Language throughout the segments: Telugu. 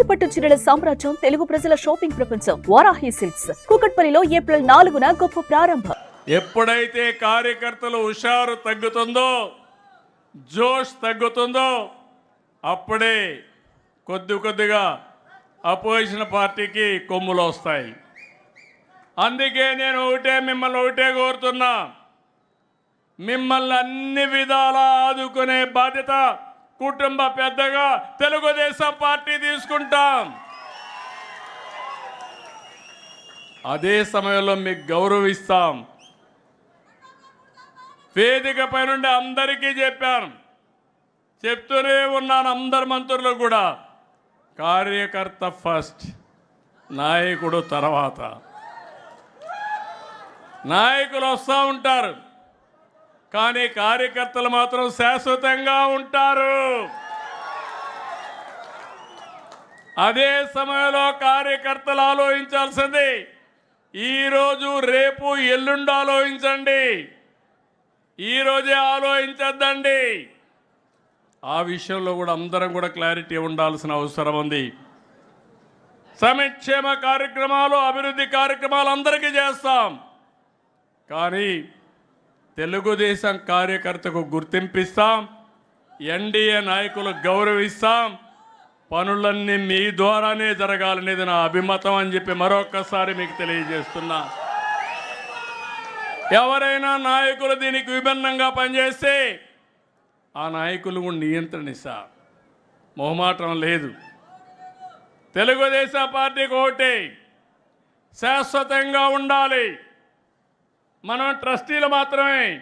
కంచిపట్టు చీరల సామ్రాజ్యం తెలుగు ప్రజల షాపింగ్ ప్రపంచం వారాహి సిల్క్స్. కూకట్పల్లిలో ఏప్రిల్ నాలుగున గొప్ప ప్రారంభం. ఎప్పుడైతే కార్యకర్తలు హుషారు తగ్గుతుందో జోష్ తగ్గుతుందో అప్పుడే కొద్ది కొద్దిగా అపోజిషన్ పార్టీకి కొమ్ములు వస్తాయి. అందుకే నేను ఒకటే మిమ్మల్ని ఒకటే కోరుతున్నా. మిమ్మల్ని అన్ని విధాలా ఆదుకునే బాధ్యత కుటుంబ పెద్దగా తెలుగుదేశం పార్టీ తీసుకుంటాం. అదే సమయంలో మీకు గౌరవిస్తాం. వేదిక పైనుండి అందరికీ చెప్పాను. చెప్తూనే ఉన్నాను అందరు మంత్రులు కూడా. కార్యకర్త ఫస్ట్ నాయకుడు తర్వాత. నాయకులు వస్తూ ఉంటారు. కానీ కార్యకర్తలు మాత్రం శాశ్వతంగా ఉంటారు. అదే సమయంలో కార్యకర్తలు ఆలోచించాల్సింది ఈరోజు రేపు ఎల్లుండి ఆలోచించండి ఈరోజే ఆలోచించద్దండి. ఆ విషయంలో కూడా అందరం కూడా క్లారిటీ ఉండాల్సిన అవసరం ఉంది. సంక్షేమ కార్యక్రమాలు అభివృద్ధి కార్యక్రమాలు అందరికీ చేస్తాం. కానీ తెలుగుదేశం కార్యకర్తకు గుర్తింపిస్తాం. ఎన్డీఏ నాయకులు గౌరవిస్తాం. పనులన్నీ మీ ద్వారానే జరగాలనేది నా అభిమతం అని చెప్పి మరొక్కసారి మీకు తెలియజేస్తున్నా. ఎవరైనా నాయకులు దీనికి విభిన్నంగా పనిచేస్తే ఆ నాయకులు కూడా నియంత్రణ ఇస్తా మొహమాటం లేదు. తెలుగుదేశం పార్టీకి ఒకటి శాశ్వతంగా ఉండాలి. మనం ట్రస్టీలు మాత్రమే.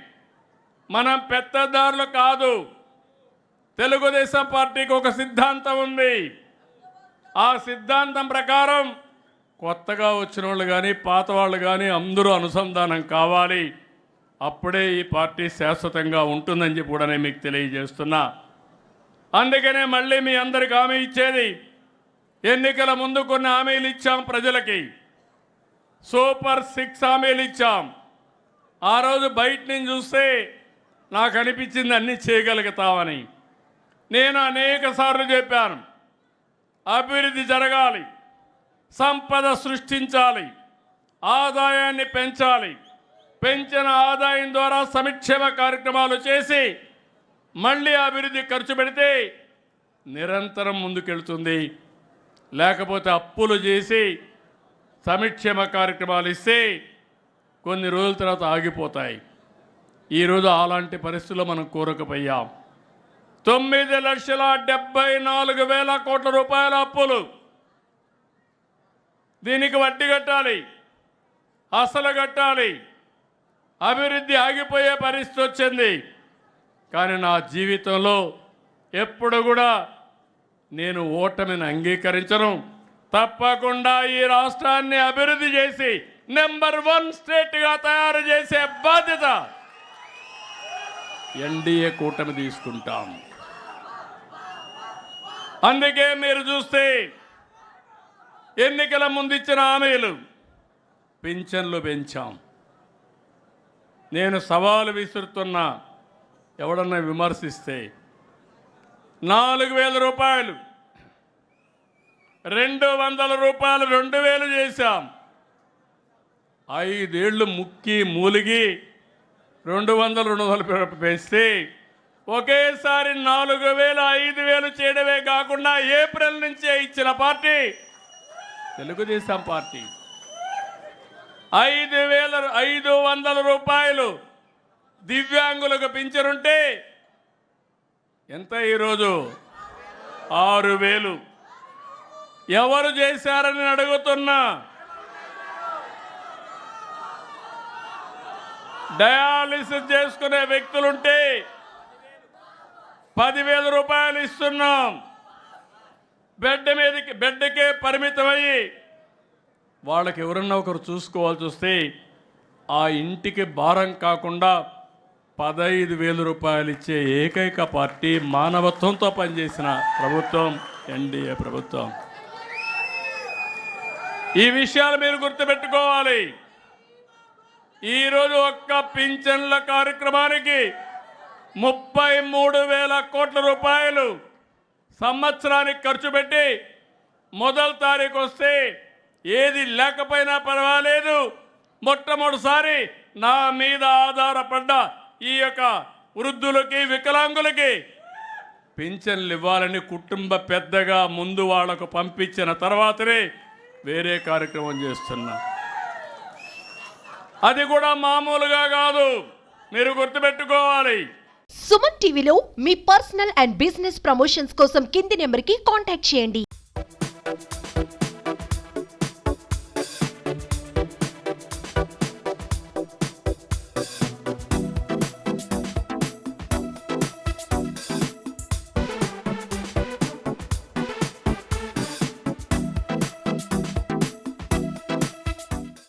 మనం పెత్తదారులు కాదు. తెలుగుదేశం పార్టీకి ఒక సిద్ధాంతం ఉంది. ఆ సిద్ధాంతం ప్రకారం కొత్తగా వచ్చిన వాళ్ళు కానీ పాత వాళ్ళు కానీ అందరూ అనుసంధానం కావాలి. అప్పుడే ఈ పార్టీ శాశ్వతంగా ఉంటుందని చెప్పి కూడా నేను మీకు తెలియజేస్తున్నా. అందుకనే మళ్ళీ మీ అందరికి హామీ ఇచ్చేది ఎన్నికల ముందు కొన్ని హామీలు ఇచ్చాం ప్రజలకి. సూపర్ సిక్స్ హామీలు ఇచ్చాం. ఆ రోజు బయట నుంచి చూస్తే నాకు అనిపించింది అన్నీ చేయగలుగుతామని నేను అనేక సార్లు చెప్పాను అభివృద్ధి జరగాలి సంపద సృష్టించాలి ఆదాయాన్ని పెంచాలి పెంచిన ఆదాయం ద్వారా సంక్షేమ కార్యక్రమాలు చేసి మళ్ళీ అభివృద్ధి ఖర్చు పెడితే నిరంతరం ముందుకెళ్తుంది. లేకపోతే అప్పులు చేసి సంక్షేమ కార్యక్రమాలు ఇస్తే కొన్ని రోజుల తర్వాత ఆగిపోతాయి. ఈరోజు అలాంటి పరిస్థితుల్లో మనం కోరకపోయాం. తొమ్మిది లక్షల డెబ్బై నాలుగు వేల కోట్ల రూపాయల అప్పులు. దీనికి వడ్డీ కట్టాలి. అసలు కట్టాలి. అభివృద్ధి ఆగిపోయే పరిస్థితి వచ్చింది. కానీ నా జీవితంలో ఎప్పుడు కూడా నేను ఓటమిని అంగీకరించను. తప్పకుండా ఈ రాష్ట్రాన్ని అభివృద్ధి చేసి నెంబర్ వన్ స్టేట్గా తయారు చేసే బాధ్యత ఎన్డీఏ కూటమి తీసుకుంటాం. అందుకే మీరు చూస్తే ఎన్నికల ముందు ఇచ్చిన హామీలు పింఛన్లు పెంచాం. నేను సవాలు విసురుతున్నా ఎవడన్నా విమర్శిస్తే నాలుగు వేల రూపాయలు రెండు వందల రూపాయలు రెండు వేలు చేశాం. ఐదేళ్ళు ముక్కి మూలిగి రెండు వందలు రెండు వందలు పెంచితే ఒకేసారి నాలుగు వేలు ఐదు వేలు చేయడమే కాకుండా ఏప్రిల్ నుంచే ఇచ్చిన పార్టీ తెలుగుదేశం పార్టీ. ఐదు వేల ఐదు వందల రూపాయలు దివ్యాంగులకు పెంచరుంటే ఎంత ఈరోజు? ఆరు వేలు. ఎవరు చేశారని అడుగుతున్నా. డయాలిసిస్ చేసుకునే వ్యక్తులుంటే పదివేల రూపాయలు ఇస్తున్నాం. బెడ్ మీదకి బెడ్కే పరిమితమయ్యి వాళ్ళకి ఎవరన్నా ఒకరు చూసుకోవాల్సి వస్తే ఆ ఇంటికి భారం కాకుండా పదహైదు వేల రూపాయలు ఇచ్చే ఏకైక పార్టీ మానవత్వంతో పనిచేసిన ప్రభుత్వం ఎన్డీఏ ప్రభుత్వం. ఈ విషయాలు మీరు గుర్తుపెట్టుకోవాలి. ఈరోజు ఒక్క పింఛన్ల కార్యక్రమానికి ముప్పై మూడు వేల కోట్ల రూపాయలు సంవత్సరానికి ఖర్చు పెట్టి మొదటి తారీఖు వస్తే ఏది లేకపోయినా పర్వాలేదు. మొట్టమొదటిసారి నా మీద ఆధారపడ్డ ఈ యొక్క వృద్ధులకి వికలాంగులకి పింఛన్లు ఇవ్వాలని కుటుంబ పెద్దగా ముందు వాళ్ళకు పంపించిన తర్వాతనే వేరే కార్యక్రమం చేస్తున్నా. అది కూడా మామూలుగా కాదు. మీరు గుర్తుపెట్టుకోవాలి. సుమన్ టీవీలో మీ పర్సనల్ అండ్ బిజినెస్ ప్రమోషన్స్ కోసం కింది నెంబర్కి కాంటాక్ట్ చేయండి.